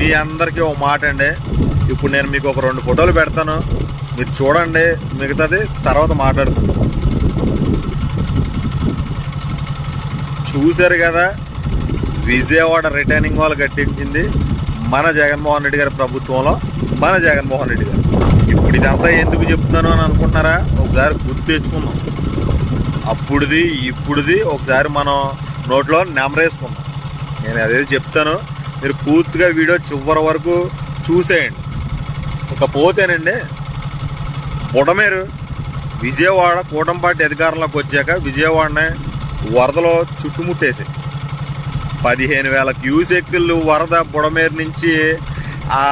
మీ అందరికీ ఒక మాట అండి. ఇప్పుడు నేను మీకు ఒక రెండు ఫోటోలు పెడతాను. మీరు చూడండి మిగతాది తర్వాత మాట్లాడుకుందాం. చూశారు కదా విజయవాడ రిటర్నింగ్ వాళ్ళు కట్టించింది మన జగన్మోహన్ రెడ్డి గారి ప్రభుత్వంలో మన జగన్మోహన్ రెడ్డి గారు. ఇప్పుడు ఇదంతా ఎందుకు చెప్తున్నాను అని అనుకుంటున్నారా? ఒకసారి గుర్తు తెచ్చుకుందాం. అప్పుడుది ఇప్పుడుది ఒకసారి మనం నోట్లో నెమరేసుకుందాం. నేను అదే చెప్తాను. మీరు పూర్తిగా వీడియో చివరి వరకు చూసేయండి. ఇకపోతేనండి బుడమేరు విజయవాడ కూటంపాటి అధికారంలోకి వచ్చాక విజయవాడని వరదలో చుట్టుముట్టేసి పదిహేను వేల క్యూసెక్కులు వరద బుడమేరు నుంచి ఆ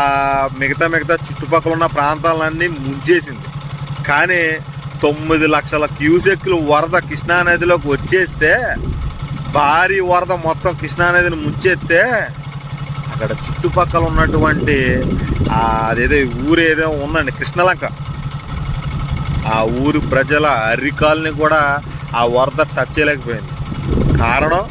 మిగతా మిగతా చుట్టుపక్కల ఉన్న ప్రాంతాలన్నీ ముంచేసింది. కానీ తొమ్మిది లక్షల క్యూసెక్కులు వరద కృష్ణానదిలోకి వచ్చేస్తే భారీ వరద మొత్తం కృష్ణానదిని ముంచేస్తే అక్కడ చుట్టుపక్కల ఉన్నటువంటి అదేదో ఊరేదో ఉందండి కృష్ణలంక. ఆ ఊరు ప్రజల అరికాల్ని కూడా ఆ వరద టచ్ చేయలేకపోయింది. కారణం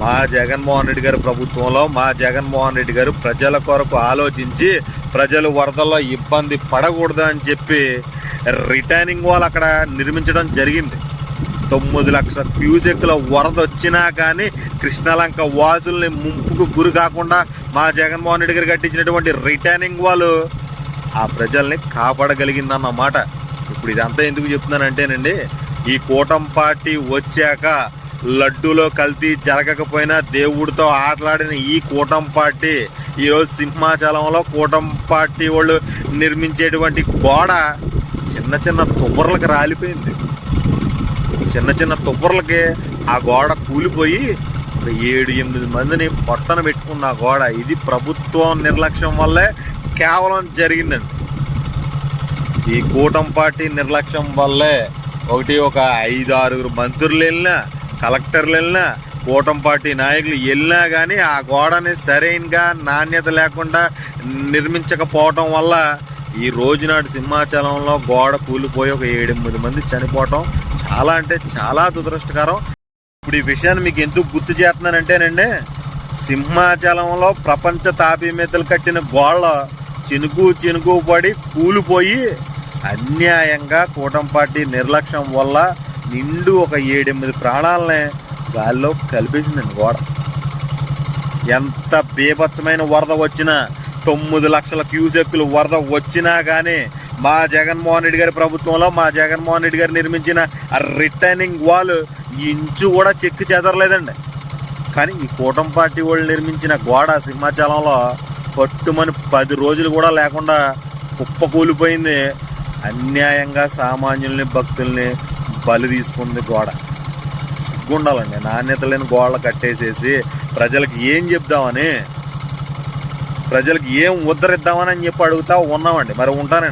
మా జగన్మోహన్ రెడ్డి గారి ప్రభుత్వంలో మా జగన్మోహన్ రెడ్డి గారు ప్రజల కొరకు ఆలోచించి ప్రజలు వరదల్లో ఇబ్బంది పడకూడదు అని చెప్పి రిటర్నింగ్ వాల్ అక్కడ నిర్మించడం జరిగింది. తొమ్మిది లక్షల క్యూసెక్ల వరద వచ్చినా కానీ కృష్ణలంక వాసుల్ని ముంపుకు గురి కాకుండా మా జగన్మోహన్ రెడ్డి గారు కట్టించినటువంటి రిటర్నింగ్ వాళ్ళు ఆ ప్రజల్ని కాపాడగలిగిందన్నమాట ఇప్పుడు ఇదంతా ఎందుకు చెప్తున్నానంటేనండి ఈ కూటం పార్టీ వచ్చాక లడ్డూలో కల్తీ జరగకపోయినా దేవుడితో ఆటలాడిన ఈ కూటం పార్టీ ఈరోజు సింహాచలంలో కూటం పార్టీ వాళ్ళు నిర్మించేటువంటి గోడ చిన్న చిన్న తుబ్బర్లకు రాలిపోయింది. చిన్న చిన్న తుబ్బర్లకి ఆ గోడ కూలిపోయి ఏడు ఎనిమిది మందిని పొట్టన పెట్టుకున్న గోడ. ఇది ప్రభుత్వం నిర్లక్ష్యం వల్లే కేవలం జరిగిందండి. ఈ కూటం పార్టీ నిర్లక్ష్యం వల్లే ఒకటి ఒక ఐదు ఆరుగురు మంత్రులు వెళ్ళినా కలెక్టర్లు వెళ్ళినా కూటం పార్టీ నాయకులు వెళ్ళినా కానీ ఆ గోడని సరైనగా నాణ్యత లేకుండా నిర్మించకపోవటం వల్ల ఈ రోజునాటి సింహాచలంలో గోడ కూలిపోయి ఒక ఏడెనిమిది మంది చనిపోవటం చాలా అంటే చాలా దురదృష్టకరం. ఇప్పుడు ఈ విషయాన్ని మీకు ఎందుకు గుర్తు చేస్తున్నానంటేనండి సింహాచలంలో ప్రపంచ తాపీమెతలు కట్టిన గోళ్ళ చినుకు చినుకు పడి కూలిపోయి అన్యాయంగా కూటంపాటి పార్టీ నిర్లక్ష్యం వల్ల నిండు ఒక ఏడెనిమిది ప్రాణాలనే గాల్లో కలిపేసిందండి గోడ. ఎంత బీభత్సమైన వరద వచ్చినా తొమ్మిది లక్షల క్యూసెక్కులు వరద వచ్చినా కానీ మా జగన్మోహన్ రెడ్డి గారి ప్రభుత్వంలో మా జగన్మోహన్ రెడ్డి గారు నిర్మించిన రిటర్నింగ్ వాల్ ఇంచు కూడా చెక్కు చెదరలేదండి. కానీ ఈ కూటమి పార్టీ వాళ్ళు నిర్మించిన గోడ సింహాచలంలో పట్టుమని పది రోజులు కూడా లేకుండా కుప్ప కూలిపోయింది అన్యాయంగా సామాన్యుల్ని భక్తుల్ని బలి తీసుకుంది గోడ. సిగ్గుండాలండి నాణ్యత లేని గోడలు కట్టేసేసి ప్రజలకు ఏం చెప్దామని ప్రజలకు ఏం ఉద్ధరిద్దామని అని చెప్పి అడుగుతా ఉన్నామండి. మరి ఉంటానండి.